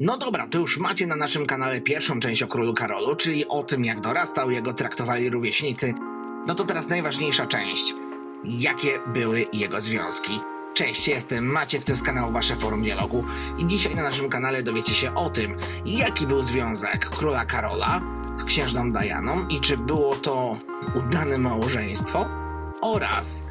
No dobra, to już macie na naszym kanale pierwszą część o królu Karolu, czyli o tym jak dorastał, jego traktowali rówieśnicy. No to teraz najważniejsza część. Jakie były jego związki? Cześć, jestem Maciek, to jest kanał Wasze Forum Dialogu i dzisiaj na naszym kanale dowiecie się o tym, jaki był związek króla Karola z księżną Dianą i czy było to udane małżeństwo oraz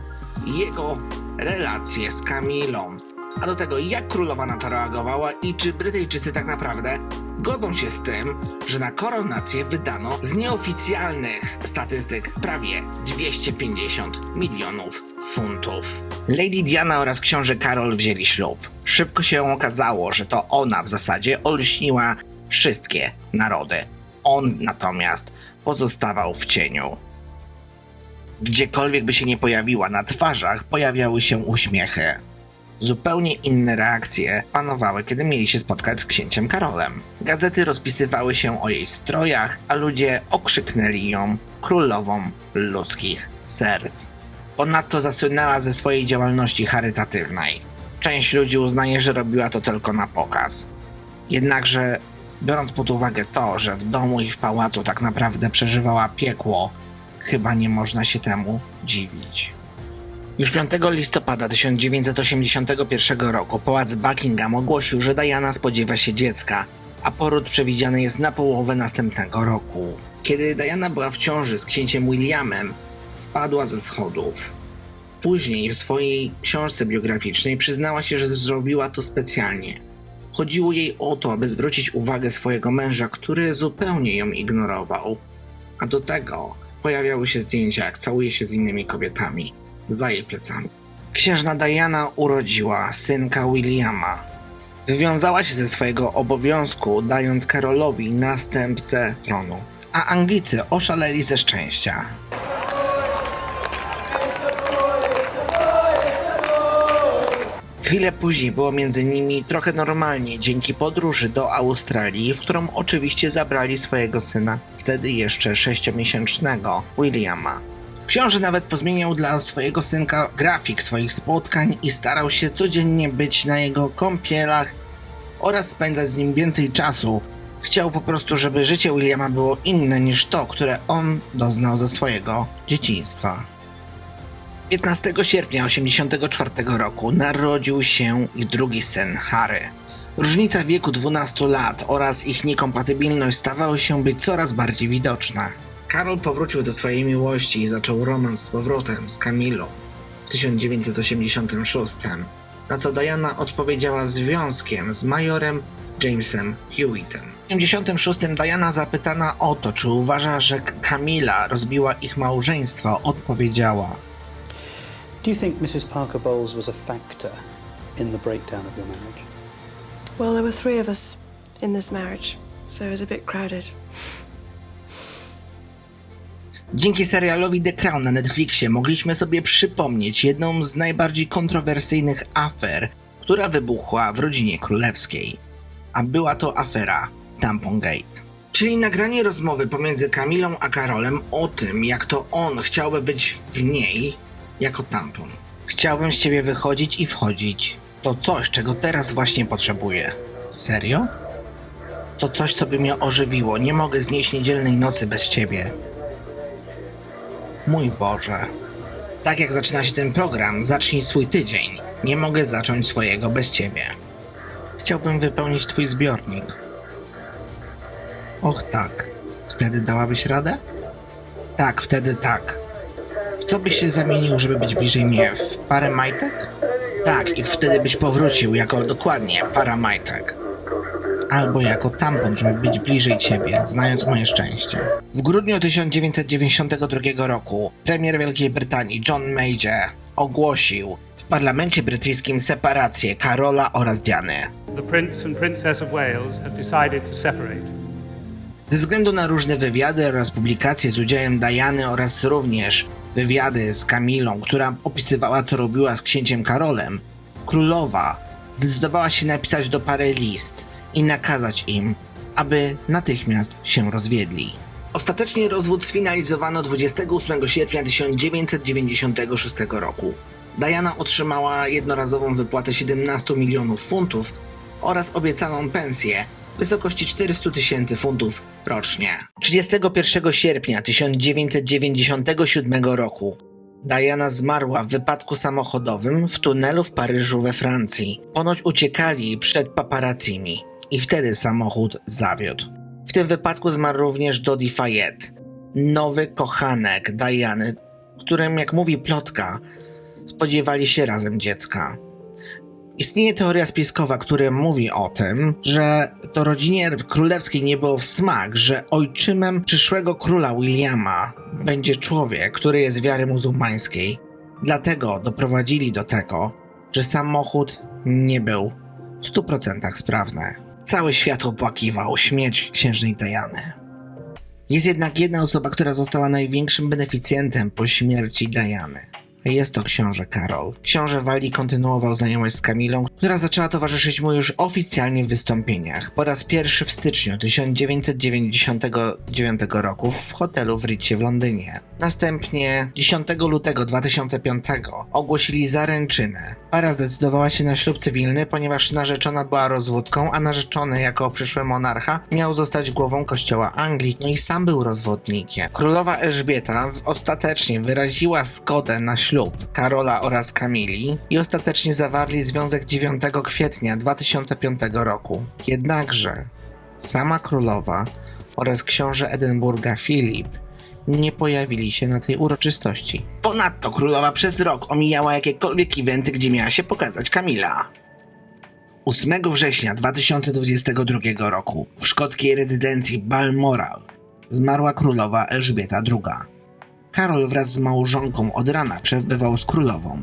jego relacje z Kamilą. A do tego jak królowa na to reagowała i czy Brytyjczycy tak naprawdę godzą się z tym, że na koronację wydano z nieoficjalnych statystyk prawie 250 milionów funtów. Lady Diana oraz książę Karol wzięli ślub. Szybko się okazało, że to ona w zasadzie olśniła wszystkie narody. On natomiast pozostawał w cieniu. Gdziekolwiek by się nie pojawiła, na twarzach pojawiały się uśmiechy. Zupełnie inne reakcje panowały, kiedy mieli się spotkać z księciem Karolem. Gazety rozpisywały się o jej strojach, a ludzie okrzyknęli ją królową ludzkich serc. Ponadto zasłynęła ze swojej działalności charytatywnej. Część ludzi uznaje, że robiła to tylko na pokaz. Jednakże, biorąc pod uwagę to, że w domu i w pałacu tak naprawdę przeżywała piekło, chyba nie można się temu dziwić. Już 5 listopada 1981 roku pałac Buckingham ogłosił, że Diana spodziewa się dziecka, a poród przewidziany jest na połowę następnego roku. Kiedy Diana była w ciąży z księciem Williamem, spadła ze schodów. Później w swojej książce biograficznej przyznała się, że zrobiła to specjalnie. Chodziło jej o to, aby zwrócić uwagę swojego męża, który zupełnie ją ignorował. A do tego pojawiały się zdjęcia, jak całuje się z innymi kobietami za jej plecami. Księżna Diana urodziła synka Williama. Wywiązała się ze swojego obowiązku, dając Karolowi następcę tronu, a Anglicy oszaleli ze szczęścia. Chwilę później było między nimi trochę normalnie dzięki podróży do Australii, w którą oczywiście zabrali swojego syna, wtedy jeszcze sześciomiesięcznego, Williama. Książę nawet pozmieniał dla swojego synka grafik swoich spotkań i starał się codziennie być na jego kąpielach oraz spędzać z nim więcej czasu. Chciał po prostu, żeby życie Williama było inne niż to, które on doznał ze swojego dzieciństwa. 15 sierpnia 1984 roku narodził się ich drugi syn, Harry. Różnica wieku 12 lat oraz ich niekompatybilność stawały się być coraz bardziej widoczne. Karol powrócił do swojej miłości i zaczął romans z powrotem z Camilą w 1986, na co Diana odpowiedziała związkiem z majorem Jamesem Hewittem. W 1986 Diana zapytana o to, czy uważa, że Camila rozbiła ich małżeństwo, odpowiedziała – Do you think Mrs. Parker Bowles was a factor in the breakdown of your marriage? Well, there were three of us in this marriage, so it was a bit crowded. Dzięki serialowi The Crown na Netflixie mogliśmy sobie przypomnieć jedną z najbardziej kontrowersyjnych afer, która wybuchła w rodzinie królewskiej. A była to afera Tampon Gate. Czyli nagranie rozmowy pomiędzy Kamilą a Karolem o tym, jak to on chciałby być w niej jako tampon. Chciałbym z ciebie wychodzić i wchodzić. To coś, czego teraz właśnie potrzebuję. Serio? To coś, co by mnie ożywiło. Nie mogę znieść niedzielnej nocy bez ciebie. Mój Boże. Tak jak zaczyna się ten program, zacznij swój tydzień. Nie mogę zacząć swojego bez ciebie. Chciałbym wypełnić twój zbiornik. Och tak. Wtedy dałabyś radę? Tak, wtedy tak. W co byś się zamienił, żeby być bliżej mnie? W parę majtek? Tak, i wtedy byś powrócił jako dokładnie para majtek. Albo jako tampon, żeby być bliżej ciebie, znając moje szczęście. W grudniu 1992 roku premier Wielkiej Brytanii John Major ogłosił w parlamencie brytyjskim separację Karola oraz Diany. The Prince and Princess of Wales have decided to separate. Ze względu na różne wywiady oraz publikacje z udziałem Diany oraz również wywiady z Kamilą, która opisywała co robiła z księciem Karolem, królowa zdecydowała się napisać do pary list i nakazać im, aby natychmiast się rozwiedli. Ostatecznie rozwód sfinalizowano 28 sierpnia 1996 roku. Diana otrzymała jednorazową wypłatę 17 milionów funtów oraz obiecaną pensję w wysokości 400 tysięcy funtów rocznie. 31 sierpnia 1997 roku Diana zmarła w wypadku samochodowym w tunelu w Paryżu we Francji. Ponoć uciekali przed paparazzimi i wtedy samochód zawiódł. W tym wypadku zmarł również Dodi Fayette, nowy kochanek Diany, którym, jak mówi plotka, spodziewali się razem dziecka. Istnieje teoria spiskowa, która mówi o tym, że to rodzinie królewskiej nie było w smak, że ojczymem przyszłego króla Williama będzie człowiek, który jest wiary muzułmańskiej. Dlatego doprowadzili do tego, że samochód nie był w 100% sprawny. Cały świat opłakiwał śmierć księżnej Diany. Jest jednak jedna osoba, która została największym beneficjentem po śmierci Diany. Jest to książę Karol. Książę Wali kontynuował znajomość z Kamilą, która zaczęła towarzyszyć mu już oficjalnie w wystąpieniach. Po raz pierwszy w styczniu 1999 roku w hotelu w Ritzie w Londynie. Następnie 10 lutego 2005 ogłosili zaręczynę. Para zdecydowała się na ślub cywilny, ponieważ narzeczona była rozwódką, a narzeczony jako przyszły monarcha miał zostać głową kościoła Anglii, no i sam był rozwodnikiem. Królowa Elżbieta ostatecznie wyraziła zgodę na ślub Karola oraz Kamili i ostatecznie zawarli związek 9 kwietnia 2005 roku. Jednakże sama królowa oraz książę Edynburga Filip nie pojawili się na tej uroczystości. Ponadto królowa przez rok omijała jakiekolwiek eventy, gdzie miała się pokazać Kamila. 8 września 2022 roku w szkockiej rezydencji Balmoral zmarła królowa Elżbieta II. Karol wraz z małżonką od rana przebywał z królową.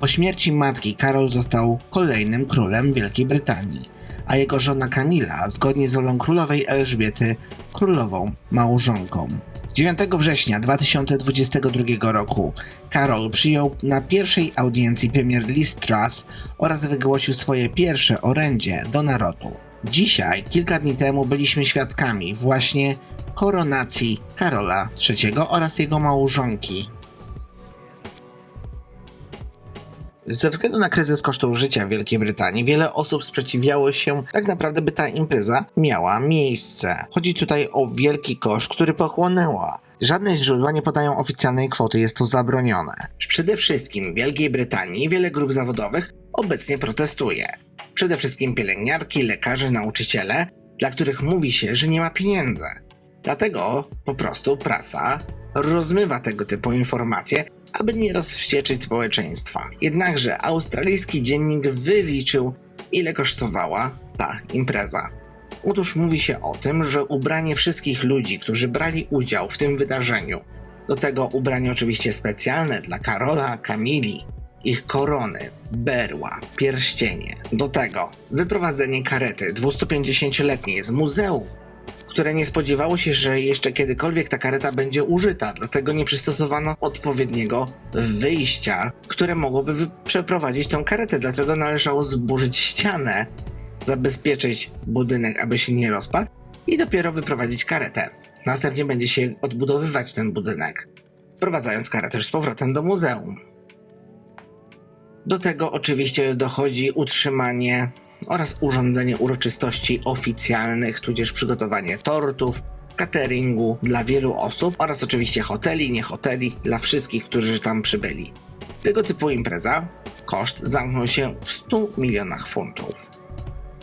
Po śmierci matki Karol został kolejnym królem Wielkiej Brytanii, a jego żona Kamila, zgodnie z wolą królowej Elżbiety, królową małżonką. 9 września 2022 roku Karol przyjął na pierwszej audiencji premier Liz Truss oraz wygłosił swoje pierwsze orędzie do narodu. Dzisiaj, kilka dni temu, byliśmy świadkami właśnie koronacji Karola III oraz jego małżonki. Ze względu na kryzys kosztów życia w Wielkiej Brytanii, wiele osób sprzeciwiało się tak naprawdę, by ta impreza miała miejsce. Chodzi tutaj o wielki koszt, który pochłonęła. Żadne źródła nie podają oficjalnej kwoty, jest to zabronione. Przede wszystkim w Wielkiej Brytanii wiele grup zawodowych obecnie protestuje. Przede wszystkim pielęgniarki, lekarze, nauczyciele, dla których mówi się, że nie ma pieniędzy. Dlatego po prostu prasa rozmywa tego typu informacje, aby nie rozwścieczyć społeczeństwa. Jednakże australijski dziennik wyliczył, ile kosztowała ta impreza. Otóż mówi się o tym, że ubranie wszystkich ludzi, którzy brali udział w tym wydarzeniu, do tego ubranie oczywiście specjalne dla Karola, Kamili, ich korony, berła, pierścienie. Do tego wyprowadzenie karety 250-letniej z muzeum które nie spodziewało się, że jeszcze kiedykolwiek ta kareta będzie użyta, dlatego nie przystosowano odpowiedniego wyjścia, które mogłoby przeprowadzić tą karetę, dlatego należało zburzyć ścianę, zabezpieczyć budynek, aby się nie rozpadł i dopiero wyprowadzić karetę. Następnie będzie się odbudowywać ten budynek, wprowadzając karetę z powrotem do muzeum. Do tego oczywiście dochodzi utrzymanie oraz urządzenie uroczystości oficjalnych, tudzież przygotowanie tortów, cateringu dla wielu osób oraz oczywiście hoteli, nie hoteli dla wszystkich, którzy tam przybyli. Tego typu impreza koszt zamknął się w 100 milionach funtów.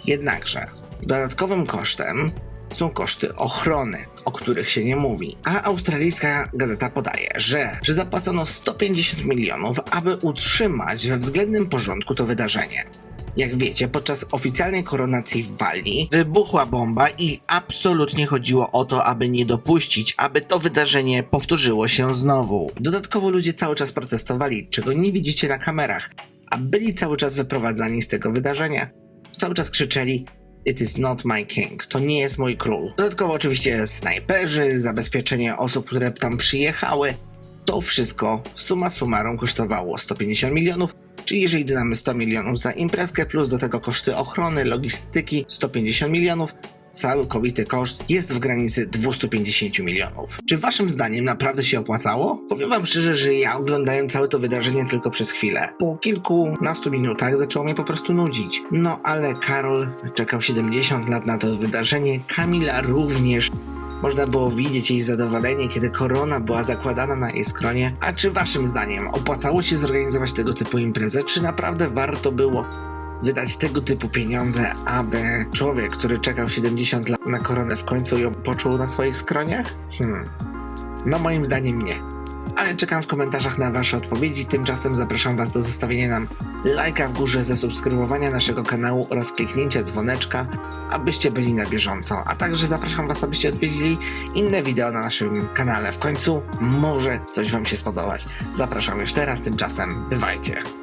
Jednakże dodatkowym kosztem są koszty ochrony, o których się nie mówi. A australijska gazeta podaje, że, że zapłacono 150 milionów, aby utrzymać we względnym porządku to wydarzenie. Jak wiecie, podczas oficjalnej koronacji w Walii wybuchła bomba i absolutnie chodziło o to, aby nie dopuścić, aby to wydarzenie powtórzyło się znowu. Dodatkowo ludzie cały czas protestowali, czego nie widzicie na kamerach, a byli cały czas wyprowadzani z tego wydarzenia. Cały czas krzyczeli It is not my king. To nie jest mój król. Dodatkowo oczywiście snajperzy, zabezpieczenie osób, które tam przyjechały. To wszystko suma summarum kosztowało 150 milionów, czyli jeżeli dodamy 100 milionów za imprezkę, plus do tego koszty ochrony, logistyki 150 milionów, całkowity koszt jest w granicy 250 milionów. Czy waszym zdaniem naprawdę się opłacało? Powiem wam szczerze, że ja oglądałem całe to wydarzenie tylko przez chwilę. Po kilkunastu minutach zaczęło mnie po prostu nudzić. No ale Karol czekał 70 lat na to wydarzenie, Kamila również. Można było widzieć jej zadowolenie, kiedy korona była zakładana na jej skronie. A czy waszym zdaniem opłacało się zorganizować tego typu imprezę? Czy naprawdę warto było wydać tego typu pieniądze, aby człowiek, który czekał 70 lat na koronę, w końcu ją poczuł na swoich skroniach? Hmm. No moim zdaniem nie. Ale czekam w komentarzach na wasze odpowiedzi. Tymczasem zapraszam was do zostawienia nam lajka w górze, zasubskrybowania naszego kanału oraz kliknięcia dzwoneczka, abyście byli na bieżąco. A także zapraszam was, abyście odwiedzili inne wideo na naszym kanale. W końcu może coś wam się spodobać. Zapraszam już teraz, tymczasem bywajcie.